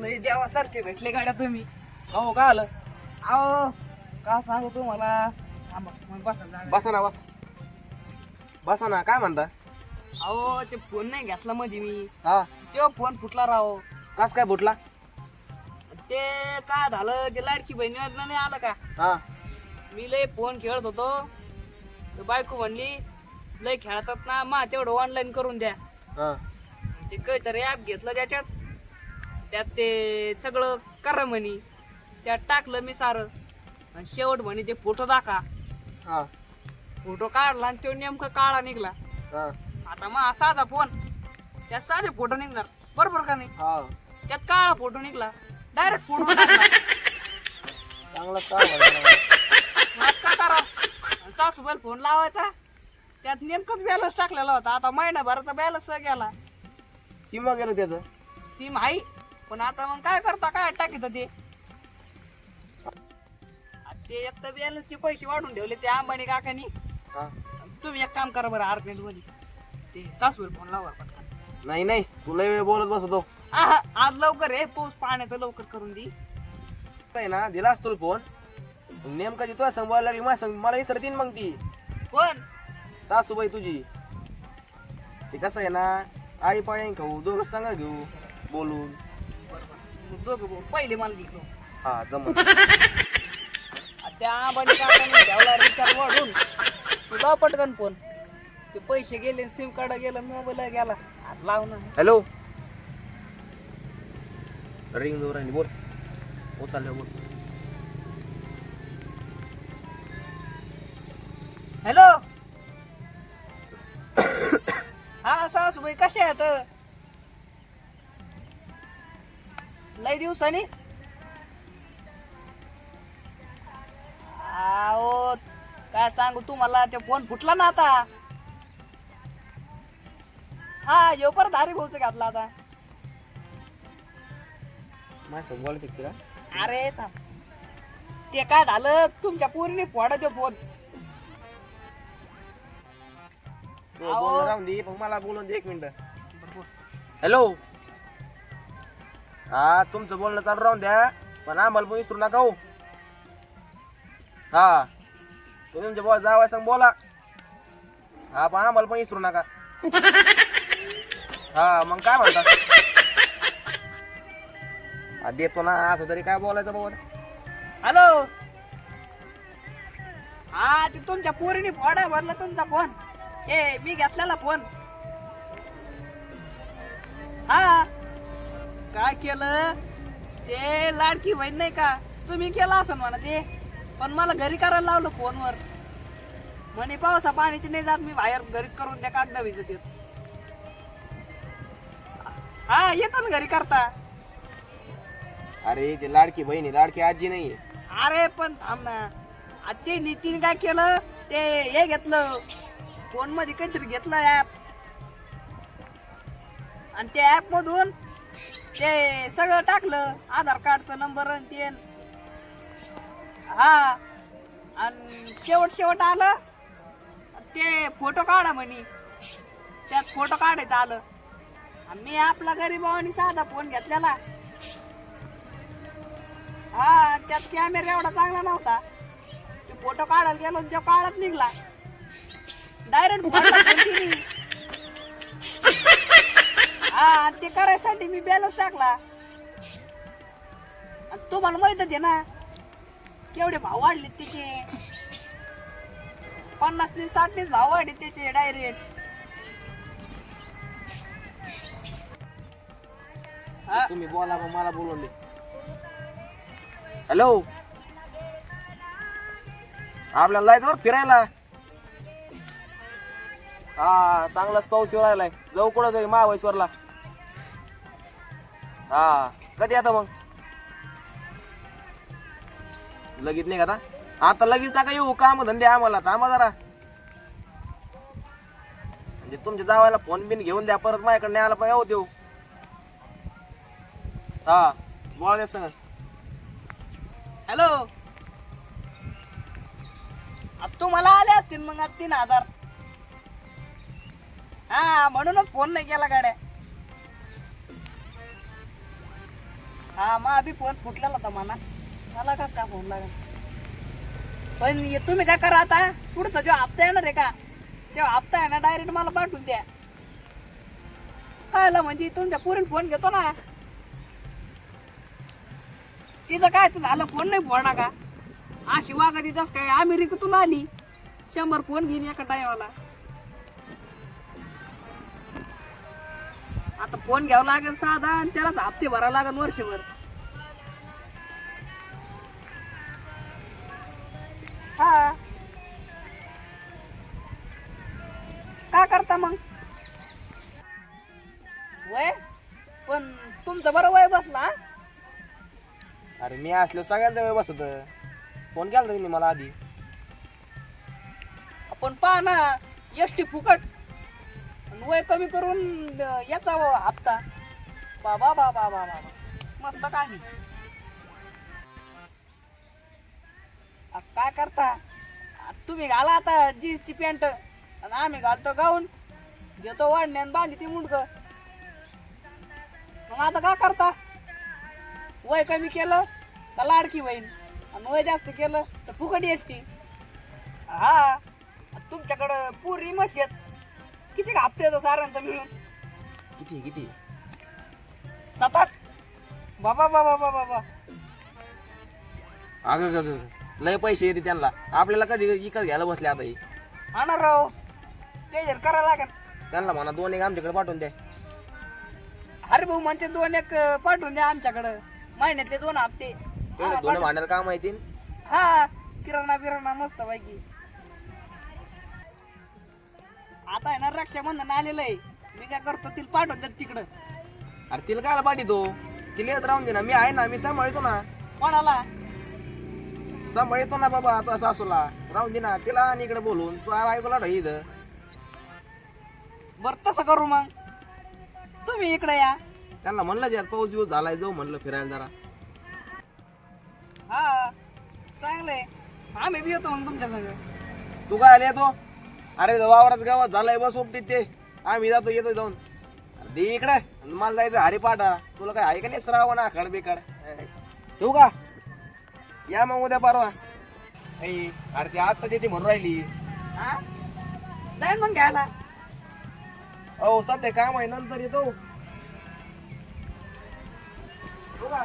लय देवासारखे भेटले गाड्या तुम्ही. हो का आलं? अहो का सांगू तुम्हाला? थांबा बसा जागा. बसा ना बसा. बसा ना काय म्हणता? अहो ते फोन नाही घेतला मध्ये मी. हा. तेव्हा फोन फुटला राव. कस काय फुटला? ते काय झालं? ते लाडकी बहिणी योजना नाही आलं का? हा. मी लय फोन खेळत होतो. तर बायको म्हणली लय खेळतात ना मा तेवढं ऑनलाईन करून द्या. हा. ते काहीतरी ॲप घेतलं त्याच्यात. त्यात ते सगळं करा म्हणे. त्यात टाकलं मी सारं. आणि शेवट म्हणे ते फोटो दाखा. हा. फोटो काढला आणि तो नेमका काळा निघला. हा. आता मग साधा फोन. त्यात साधे फोटो निघणार. बरोबर का नाही? हा. त्यात काळा फोटो निघला. डायरेक्ट फोटो चांगला काय करावं सासूबाई फोन लावायचा. त्यात नेमकंच बॅलन्स टाकलेला होता. आता महिनाभराचा बॅलन्स गेला. सीमा गेलं त्याचं? सिम आहे. पण आता मग काय करता? काय टाकीत ते एक तर बॅलन्सचे पैसे वाढून ठेवले ते अंबानी काकानी. हा. तुम्ही एक काम करा बरं अर्जंटमध्ये. ते सासूवर फोन लावा पटकन. नाही नाही. तुला वेळ बोलत बसतो. आहा, आज लवकर आहे पाऊस पाण्याचं लवकर करून दे. आहे ना दिलास तुला फोन नेमका ती तुला सांभाळायला लागली मला सांग. मला विसरतीन मग ती. पण सासूबाई तुझी. ते कसं आहे ना आई पाळी खाऊ दोघं सांगा घेऊ बोलून. दोघं पहिले मला हा त्या ठेवला रिचार्ज वाढून तुला पटकन फोन. ते पैसे गेले सिम कार्ड गेलं मोबाईल गेला लावणं हॅलो? रिंग जोर राहिली बोल. उचलल्या बोल. हॅलो? हा सासूबाई कशा आहेत? लय दिवसानी? आओ काय सांगू तुम्हाला ते फोन फुटला ना आता. हा यो परत हरी भाऊच घातला आता. माझ्या तुला? अरे थांब. ते काय झालं? तुमच्या पोरीने फोडायचं फोन. तू अहो. बोलणं राहून दे मला बोलून दे एक मिनिट. हॅलो हा तुमचं बोलणं चालू राहून द्या. पण आम्हाला पण विसरू नका हो. हा. तुम्ही तुमच्या बोला जावाय सांग बोला. हा पण आम्हाला पण विसरू नका. हा मग काय म्हणता? हा, देतो ना असं तरी काय बोलायचं बाबा हॅलो? हा ते तुमच्या पोरीने फोडा भरला तुमचा फोन. ए मी घेतलेला फोन. हा. काय केलं? ते लाडकी बहीण नाही का? तुम्ही केलं असं म्हणा ते. पण मला घरी करायला लावलं फोनवर. म्हणे पावसा पाण्याची नाही जात मी बाहेर घरीच करून त्या कागदा भिजत येत. हा येतो ना घरी करता. अरे ते लाडकी बहिणी लाडकी आजी नाहीये अरे पण थांब ना. आ ते नितीन काय केलं? ते हे घेतलं. फोनमध्ये काहीतरी घेतलं ऍप आणि त्या ऍप मधून ते सगळं टाकलं आधार कार्डचा नंबर आणि ते हा. आणि शेवट शेवट आलं ते फोटो काढा म्हणे. त्यात फोटो काढायचं आलं. आणि मी आपला गरीबावानी साधा फोन घेतलेला. हा त्यात कॅमेरा एवढा चांगला नव्हता. ते फोटो काढायला गेलो तो काळात निघला. डायरेक्ट हा ते करायसाठी मी बॅलन्स टाकला. आणि तुम्हाला माहितच आहे ना केवढे भाव वाढले त्याचे. पन्नास ने साठ ने भाव वाढले त्याचे डायरेक्ट हा तुम्ही बोला मग मला बोलून हॅलो आपल्याला जायचं बरं फिरायला. हा चांगलाच पाऊस येऊ राहिलाय जाऊ कुठं तरी महाबळेश्वरला. हा. कधी आता मग? लगेच नाही का आता? आता लगेच नका येऊ काम धंदे आम्हाला. थांबा जरा. म्हणजे तुमच्या जावायला फोन बिन घेऊन द्या परत माझ्याकडे आला पण येऊ देऊ. हा बोला द्या सांग हॅलो? तुम्हाला आले असतील मग तीन हजार. हा म्हणूनच फोन नाही केला गाड्या. हा मग बी फोन फुटलेला होता म्हणा मला कस का फोन लागला? पण हे तुम्ही काय करा आता. पुढचा जो हप्ता येणार आहे का? तेव्हा हप्ता आहे ना डायरेक्ट मला पाठवून द्या. कायला म्हणजे तुमच्या पुरीन फोन घेतो ना. तिचं काय झालं फोन नाही फोडणार का? अशी वागा तिचाच काय अमेरिकेतून आली. शंभर फोन घेईन एका टायमाला. आता फोन घ्यावं लागेल साधा आणि त्यालाच हप्ते भरावं लागेल वर्षभर. हा. का करता मग? वय? पण तुमचं बरं वय बसला? अरे मी असलो सगळ्यांचा वेळ बसत. फोन केला त्यांनी मला आधी. आपण पहा ना एस टी फुकट वय कमी करून याचा हप्ता. बाबा बाबा बाबा मस्त काही. काय करता? तुम्ही घाला आता जीन्सची पॅन्ट. आणि आम्ही घालतो गाऊन. घेतो वाढण्यान बांधी ती मुंडक. मग आता काय करता? वय कमी केलं तर लाडकी होईन आणि वय जास्त केलं तर फुकट ती हा तुमच्याकडं पुरी मशी आहेत किती हप्ते येतो सारांचा मिळून? किती किती? सात आठ बाबा बाबा बाबा बाबा. अगं ग ग. लय पैसे येते त्यांना. आपल्याला कधी इकत घ्यायला बसले आता हे. ना राव. ते जर करायला लागेल. त्यांना म्हणा दोन एक आमच्याकडे पाठवून द्या. अरे भाऊ म्हणते दोन एक अं, पाठवून द्या आमच्याकडं. महिन्यातले दोन हप्ते. तेवढे हा, दोन पाठव- भांड्याला काम माहिती हा किराणा बिराणा मस्त पैकी आता आहे ना रक्षाबंधन आलेलं आहे. मी काय करतो तिला पाठवून देत तिकडं. अरे तिला काय पाठवतो? तिला येत राहून दे ना. मी आहे ना मी सांभाळतो ना. कोणाला? सांभाळतो ना बाबा आता सासूला. राहून दे ना. तिला आणि इकडे बोलून. तू ऐकला ना इथं. बर तसं करू मग. तुम्ही इकडे या. त्यांना म्हणलं यार पाऊस बिऊस झालाय जाऊ म्हणलं फिरायला जरा. हा चांगलंय. आम्ही बी येतो मग तुमच्या संग. तू काय आले येतो? अरे वावरात गावात झालाय बस उपटीत ते. आम्ही जातो येतो जाऊन. दे इकडे. मला जायचं हरिपाठा. तुला काय आहे का नाही सराव ना खड बेकार ठेवू का? या मग उद्या परवा. ऐ, अरे ते आता तिथे म्हणून राहिली. हा? जाईन मग घ्यायला. अहो सध्या काम आहे नंतर येतो. ठेवू का?